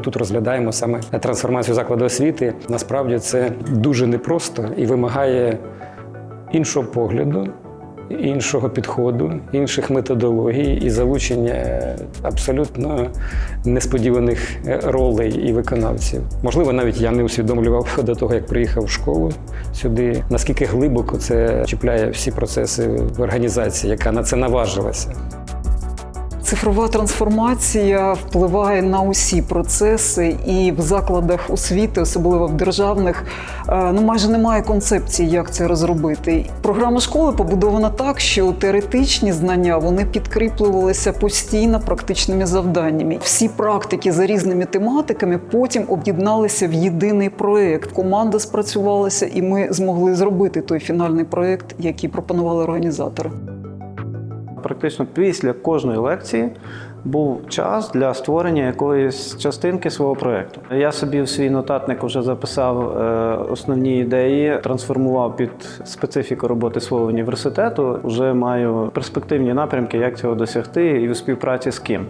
тут розглядаємо саме трансформацію закладу освіти. Насправді це дуже непросто і вимагає іншого погляду, іншого підходу, інших методологій і залучення абсолютно несподіваних е, ролей і виконавців. Можливо, навіть я не усвідомлював до того, як приїхав в школу сюди, наскільки глибоко це чіпляє всі процеси в організації, яка на це наважилася. Цифрова трансформація впливає на усі процеси, і в закладах освіти, особливо в державних, е, ну майже немає концепції, як це розробити. Програма школи побудована так, що теоретичні знання вони підкріплювалися постійно практичними завданнями. Всі практики за різними тематиками потім об'єдналися в єдиний проект. Команда спрацювалася, і ми змогли зробити той фінальний проект, який пропонували організатори. Практично після кожної лекції був час для створення якоїсь частинки свого проєкту. Я собі в свій нотатник вже записав е, основні ідеї, трансформував під специфіку роботи свого університету. Вже маю перспективні напрямки, як цього досягти, і у співпраці з ким.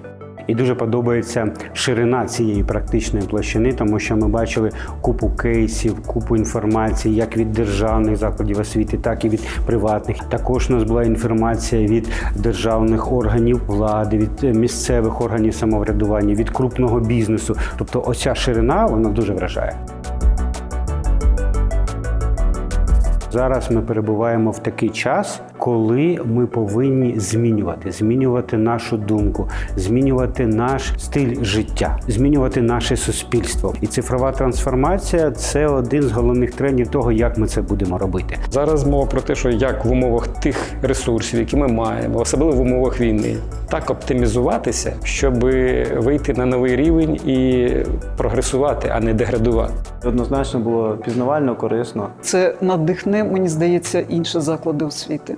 І дуже подобається ширина цієї практичної площини, тому що ми бачили купу кейсів, купу інформації, як від державних закладів освіти, так і від приватних. Також у нас була інформація від державних органів влади, від місцевих органів самоврядування, від крупного бізнесу. Тобто, оця ширина вона дуже вражає. Зараз ми перебуваємо в такий час, коли ми повинні змінювати, змінювати нашу думку, змінювати наш стиль життя, змінювати наше суспільство. І цифрова трансформація це один з головних трендів того, як ми це будемо робити. Зараз мова про те, що як в умовах тих ресурсів, які ми маємо, особливо в умовах війни, так оптимізуватися, щоб вийти на новий рівень і прогресувати, а не деградувати. Однозначно було пізнавально корисно. Це надихне, мені здається, інші заклади освіти.